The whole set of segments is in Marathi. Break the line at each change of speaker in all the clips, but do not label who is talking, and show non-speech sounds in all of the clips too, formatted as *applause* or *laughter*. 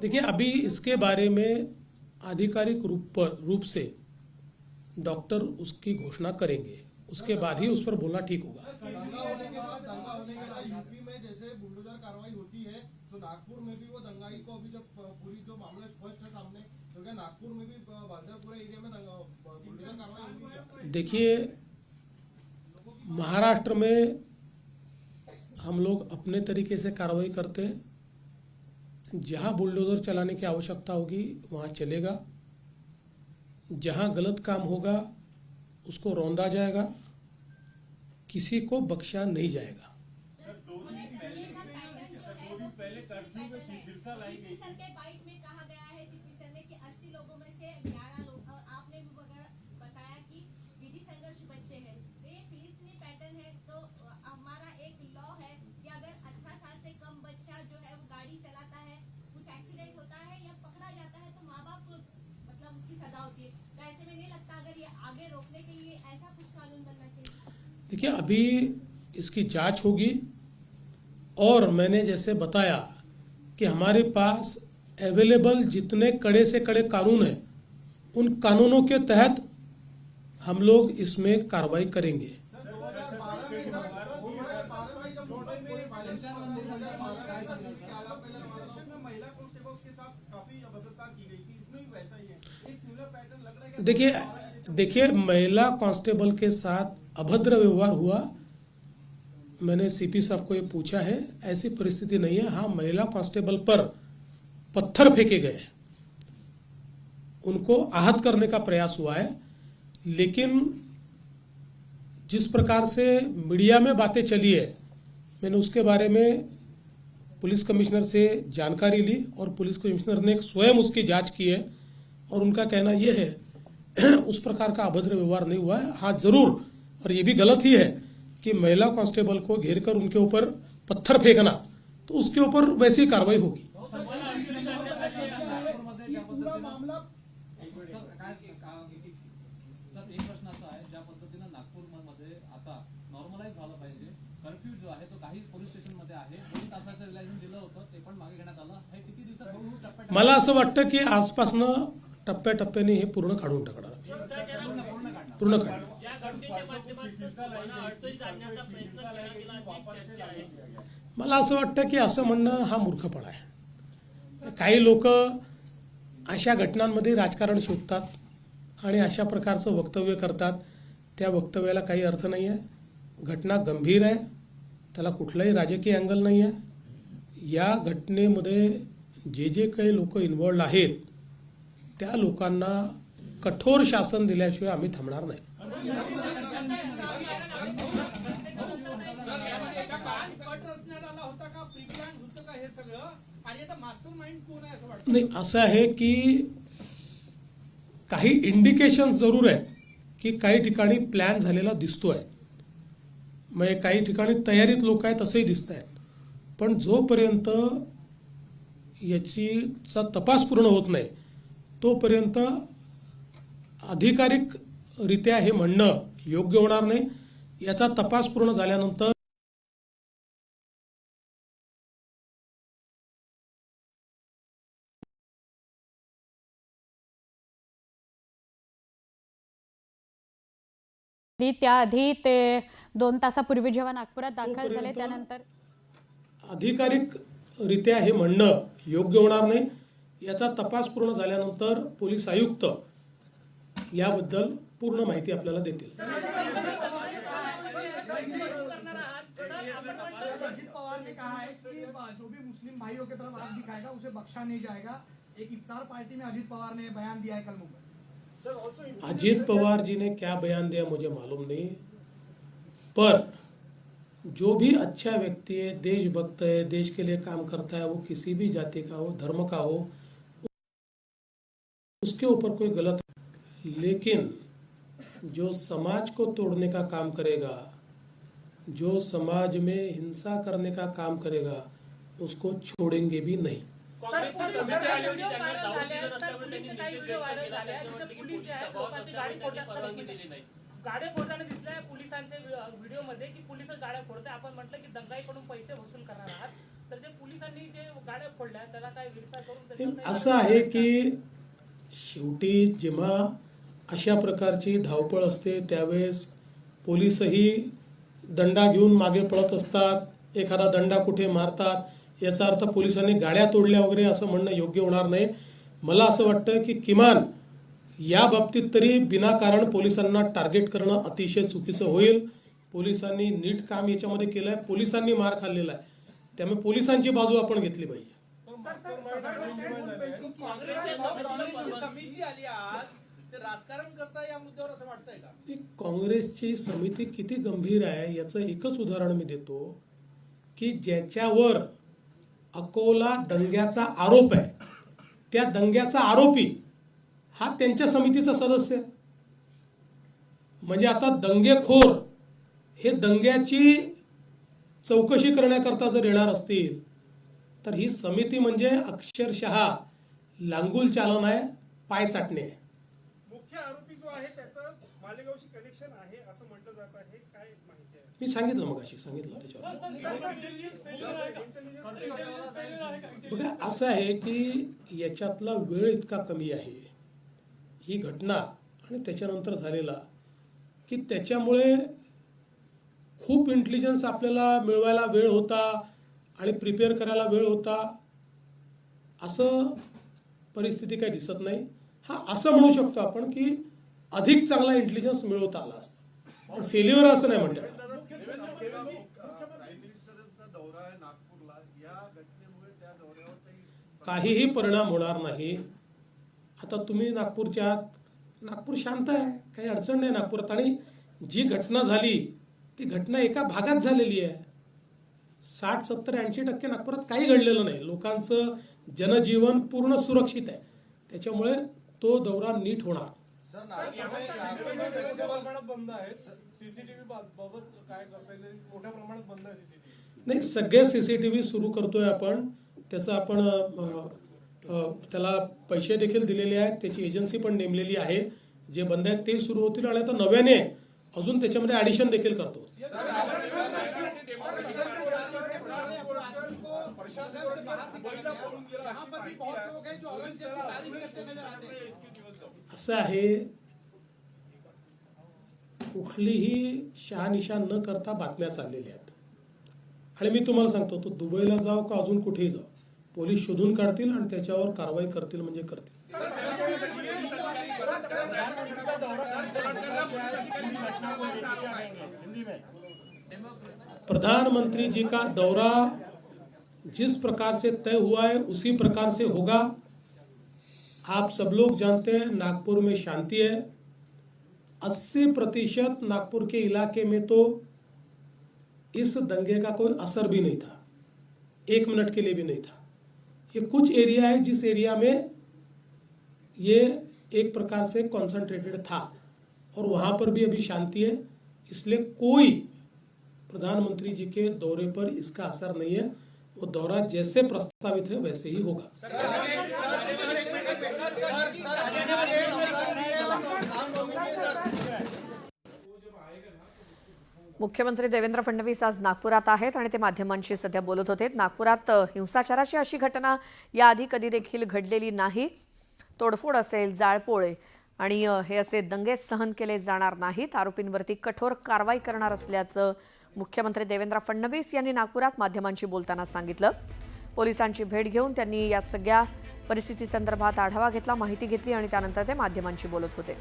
देखिए अभी इसके बारे में आधिकारिक रूप पर रूप से डॉक्टर उसकी घोषणा करेंगे उसके बाद ही उस पर बोलना ठीक होगा यूपी में जैसे बुलडोजर कार्रवाई होती है तो नागपुर में भी वो दंगाई को अभी जब पूरी जो स्पष्ट है सामने तो क्या नागपुर में भी एरिया में बुलडोजर कार्रवाई देखिए महाराष्ट्र में हम लोग अपने तरीके से कार्रवाई करते हैं जहां बुलडोज़र चलाने की आवश्यकता होगी वहां चलेगा जहां गलत काम होगा उसको रौंदा जाएगा किसी को बख्शा नहीं जाएगा सर, दो दिन पहले, कर्फ्यू में शिथिलता लाई
गई
देखिए अभी इसकी जांच होगी और मैंने जैसे बताया कि हमारे पास अवेलेबल जितने कड़े से कड़े कानून हैं उन कानूनों के तहत हम लोग इसमें कार्रवाई करेंगे देखिए देखिए महिला कांस्टेबल के साथ अभद्र व्यवहार हुआ मैंने सीपी साहब को ये पूछा है ऐसी परिस्थिति नहीं है हाँ महिला कांस्टेबल पर पत्थर फेंके गए उनको आहत करने का प्रयास हुआ है लेकिन जिस प्रकार से मीडिया में बातें चली है मैंने उसके बारे में पुलिस कमिश्नर से जानकारी ली और पुलिस कमिश्नर ने स्वयं उसकी जांच की है और उनका कहना यह है *clears throat* उस प्रकार का अभद्र व्यवहार नहीं हुआ है हाँ जरूर और ये भी गलत ही है कि महिला कांस्टेबल को घेर कर उनके ऊपर पत्थर फेंकना तो उसके ऊपर वैसी कार्रवाई होगी तो मला असं वाटतं की आजपासनं टप्प्याटप्प्याने हे पूर्ण काढून टाकणार पूर्ण काढणार मला असं वाटतं की असं म्हणणं हा मूर्खपणा आहे काही लोक अशा घटनांमध्ये राजकारण शोधतात आणि अशा प्रकारचं वक्तव्य करतात त्या वक्तव्याला काही अर्थ नाही आहे घटना गंभीर आहे त्याला कुठलाही राजकीय अँगल नाही आहे या घटनेमध्ये जे जे काही लोक इन्वॉल्ड आहेत त्या लोकांना कठोर शासन दिल्याशिवाय आम्ही थांबणार नाही नाही असं आहे की काही इंडिकेशन जरूर आहेत की काही ठिकाणी प्लॅन झालेला दिसतोय म्हणजे काही ठिकाणी तयारीत लोक आहेत असंही दिसत आहेत पण जोपर्यंत याचीचा तपास पूर्ण होत नाही तोपर्यंत अधिकारिकरित्या हे म्हणणं योग्य होणार नाही याचा तपास पूर्ण झाल्यानंतर
त्याआधी ते दोन तासापूर्वी जेव्हा नागपुरात दाखल झाले त्यानंतर
अधिकारिकरित्या हे म्हणणं योग्य होणार नाही याचा तपास पूर्ण झाल्यानंतर पोलीस आयुक्त याबद्दल पूर्ण माहिती आपल्याला देतील अजित पवार ने पवार बयान दिया पवार जी ने क्या बयान दिया मुझे मालूम नहीं पर जो भी अच्छा व्यक्ति है देशभक्त है देश के लिए काम करता है वो किसी भी जाति का हो धर्म का हो उसके ऊपर कोई गलत लेकिन जो समाज को तोड़ने का काम करेगा जो समाज में हिंसा करने का काम करेगा उसको छोड़ेंगे भी नहीं असं आहे की शेवटी जेव्हा अशा प्रकारची धावपळ असते त्यावेळेस पोलीसही दंडा घेऊन मागे पळत असतात एखादा दंडा कुठे मारतात याचा अर्थ पोलिसांनी गाड्या तोडल्या वगैरे असं म्हणणं योग्य होणार नाही मला असं वाटतं की किमान या बाबतीत तरी बिनाकारण पोलिसांना टार्गेट करणं अतिशय चुकीचं होईल पोलिसांनी नीट काम याच्यामध्ये केलं आहे पोलिसांनी मार खाल्लेला आहे त्यामुळे पोलिसांची बाजू आपण घेतली पाहिजे काँग्रेसची समिती किती गंभीर आहे याचं एकच उदाहरण मी देतो की ज्याच्यावर अकोला दंग्याचा आरोप आहे त्या दंग्याचा आरोपी हा त्यांच्या समितीचा सदस्य म्हणजे आता दंगेखोर हे दंग्याची चौकशी करण्याकरता जर येणार असतील तर ही समिती म्हणजे अक्षरशः लांगूल चालवणं आहे पाय चाटणे मुख्य आरोपी जो आहे त्याचं मालेगावशी कनेक्शन आहे असं म्हटलं जात आहे काय माहिती मी सांगितलं मग अशी सांगितलं त्याच्यावर बघा असं आहे की याच्यातला वेळ इतका कमी आहे ही घटना आणि त्याच्यानंतर झालेला की त्याच्यामुळे खूप इंटेलिजन्स आपल्याला मिळवायला वेळ होता आणि प्रिपेअर करायला वेळ होता असं परिस्थिती काही दिसत नाही हा असं म्हणू शकतो आपण की अधिक चांगला इंटेलिजन्स मिळवता आला असता पण फेल्युअर असं नाही म्हणते काहीही परिणाम होणार नाही आता तुम्ही नागपूरच्या आहात नागपूर शांत आहे काही अडचण नाही नागपूरात आणि जी घटना झाली ती घटना एका भागात झालेली आहे साठ सत्तर ऐंशी टक्के नागपुरात काही घडलेलं नाही लोकांचं जनजीवन पूर्ण सुरक्षित आहे त्याच्यामुळे तो दौरा नीट होणार नाही सगळे सीसीटीव्ही सुरू करतोय आपण त्याचं आपण त्याला पैसे देखील दिलेले आहेत त्याची एजन्सी पण नेमलेली आहे जे बंद आहेत ते सुरू होतील आणि आता नव्याने अजून त्याच्यामध्ये ऍडिशन देखील करतो असं आहे कुठलीही शहानिशा न करता बातम्या चाललेल्या आहेत आणि मी तुम्हाला सांगतो तो दुबईला जाव का अजून कुठेही जाव पोलीस शोधून काढतील आणि त्याच्यावर कारवाई करतील म्हणजे करतील प्रधानमंत्री जी का दौरा जिस प्रकार से तय हुआ है उसी प्रकार से होगा आप सब लोग जानते हैं नागपुर में शांति है 80 प्रतिशत नागपुर के इलाके में तो इस दंगे का कोई असर भी नहीं था एक मिनट के लिए भी नहीं था ये कुछ एरिया है जिस एरिया में ये एक प्रकार से कॉन्सेंट्रेटेड था और वहाँ पर भी अभी शांति है इसलिए कोई प्रधानमंत्री जी के दौरे पर इसका असर नहीं है वो दौरा जैसे प्रस्तावित है वैसे ही होगा
मुख्यमंत्री देवेंद्र फडणवीस आज नागपुरात आहेत आणि ते माध्यमांशी सध्या बोलत होते नागपुरात हिंसाचाराची अशी घटना याआधी कधी देखील घडलेली नाही तोडफोड असेल जाळपोळे आणि हे असे दंगे सहन केले जाणार नाहीत आरोपींवरती कठोर कारवाई करणार असल्याचं मुख्यमंत्री देवेंद्र फडणवीस यांनी नागपुरात माध्यमांशी बोलताना सांगितलं पोलिसांची भेट घेऊन त्यांनी या सगळ्या परिस्थितीसंदर्भात आढावा घेतला माहिती घेतली आणि त्यानंतर ते माध्यमांशी बोलत होते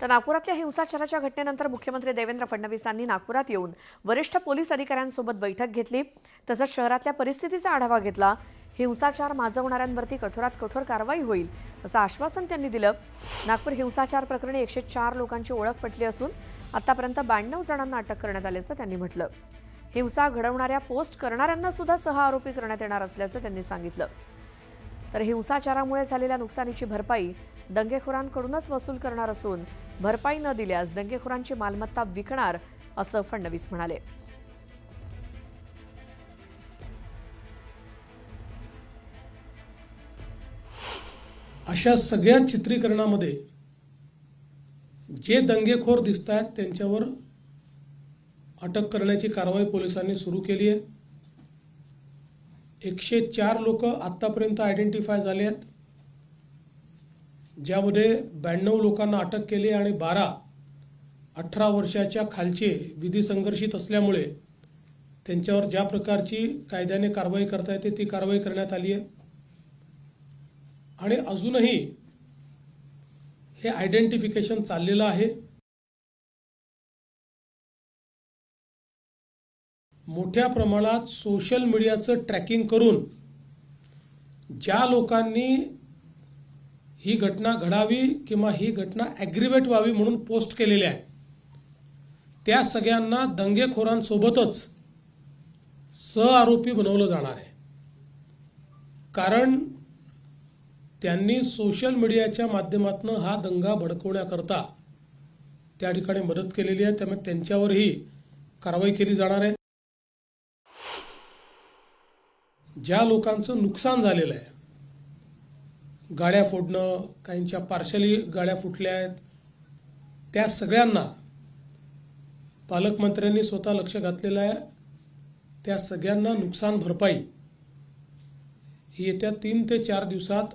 तर नागपुरातल्या हिंसाचाराच्या घटनेनंतर मुख्यमंत्री देवेंद्र फडणवीस यांनी नागपुरात येऊन वरिष्ठ पोलीस अधिकाऱ्यांसोबत बैठक घेतली तसंच शहरातल्या परिस्थितीचा आढावा घेतला हिंसाचार माजवणाऱ्यांवरती कठोरात कठोर कारवाई होईल असं आश्वासन त्यांनी दिलं नागपूर हिंसाचार प्रकरणी एकशे चार लोकांची ओळख पटली असून आतापर्यंत ब्याण्णव जणांना अटक करण्यात आल्याचं त्यांनी म्हटलं हिंसा घडवणाऱ्या पोस्ट करणाऱ्यांना सुद्धा सह आरोपी करण्यात येणार असल्याचं त्यांनी सांगितलं तर हिंसाचारामुळे झालेल्या नुकसानीची भरपाई दंगेखोरांकडूनच वसूल करणार असून भरपाई न दिल्यास दंगेखोरांची मालमत्ता विकणार असं फडणवीस म्हणाले
अशा सगळ्या चित्रीकरणामध्ये जे दंगेखोर दिसत आहेत त्यांच्यावर अटक करण्याची कारवाई पोलिसांनी सुरू केली आहे एकशे चार लोक आत्तापर्यंत आयडेंटिफाय झाले आहेत ज्यामध्ये ब्याण्णव लोकांना अटक केली आणि बारा अठरा वर्षाच्या खालचे विधी संघर्षित असल्यामुळे त्यांच्यावर ज्या प्रकारची कायद्याने कारवाई करता येते ती कारवाई करण्यात आली आहे आणि अजूनही हे आयडेंटिफिकेशन चाललेलं आहे मोठ्या प्रमाणात सोशल मीडियाचं ट्रॅकिंग करून ज्या लोकांनी ही घटना घडावी किंवा ही घटना ॲग्रिवेट व्हावी म्हणून पोस्ट केलेली आहे त्या सगळ्यांना दंगेखोरांसोबतच आरोपी बनवलं जाणार आहे कारण त्यांनी सोशल मीडियाच्या माध्यमातून हा दंगा भडकवण्याकरता त्या ठिकाणी मदत केलेली आहे त्यामुळे त्यांच्यावरही कारवाई केली जाणार आहे ज्या लोकांचं नुकसान झालेलं आहे गाड्या फोडणं काहींच्या पार्शली गाड्या फुटल्या आहेत त्या सगळ्यांना पालकमंत्र्यांनी स्वतः लक्ष घातलेलं आहे त्या सगळ्यांना नुकसान भरपाई येत्या तीन ते चार दिवसात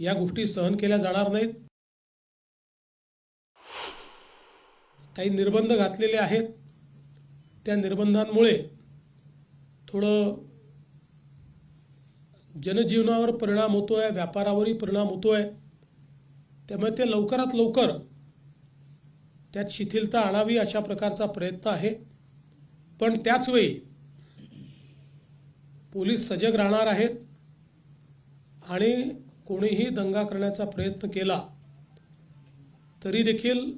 या गोष्टी सहन केल्या जाणार नाहीत काही निर्बंध घातलेले आहेत त्या निर्बंधांमुळे थोडं जनजीवनावर परिणाम होतो आहे व्यापारावरही परिणाम होतो आहे त्यामुळे ते लवकरात लवकर त्यात शिथिलता आणावी अशा प्रकारचा प्रयत्न आहे पण त्याचवेळी पोलीस सजग राहणार आहेत आणि कोणीही दंगा करण्याचा प्रयत्न केला तरी देखील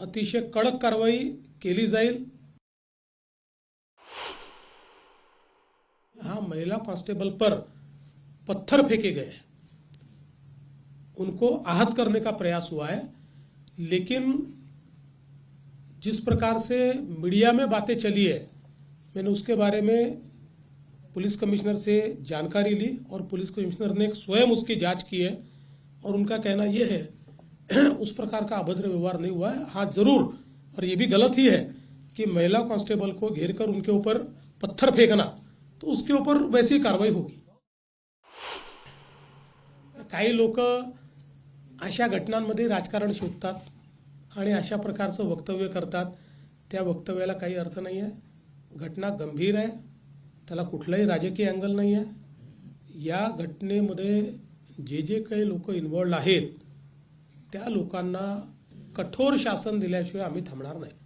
अतिशय कडक कारवाई केली जाईल हाँ महिला कांस्टेबल पर पत्थर फेंके गए उनको आहत करने का प्रयास हुआ है लेकिन जिस प्रकार से मीडिया में बातें चली है मैंने उसके बारे में पुलिस कमिश्नर से जानकारी ली और पुलिस कमिश्नर ने स्वयं उसकी जांच की है और उनका कहना यह है *clears throat* उस प्रकार का अभद्र व्यवहार नहीं हुआ है हाँ जरूर और ये भी गलत ही है कि महिला कांस्टेबल को घेर उनके ऊपर पत्थर फेंकना तो उसके ऊपर वैसी कारवाई होगी काही लोक अशा घटनांमध्ये राजकारण शोधतात आणि अशा प्रकारचं वक्तव्य करतात त्या वक्तव्याला काही अर्थ नाही आहे घटना गंभीर आहे त्याला कुठलाही राजकीय अँगल नाही आहे या घटनेमध्ये जे जे काही लोक इन्वॉल्ड आहेत त्या लोकांना कठोर शासन दिल्याशिवाय आम्ही थांबणार नाही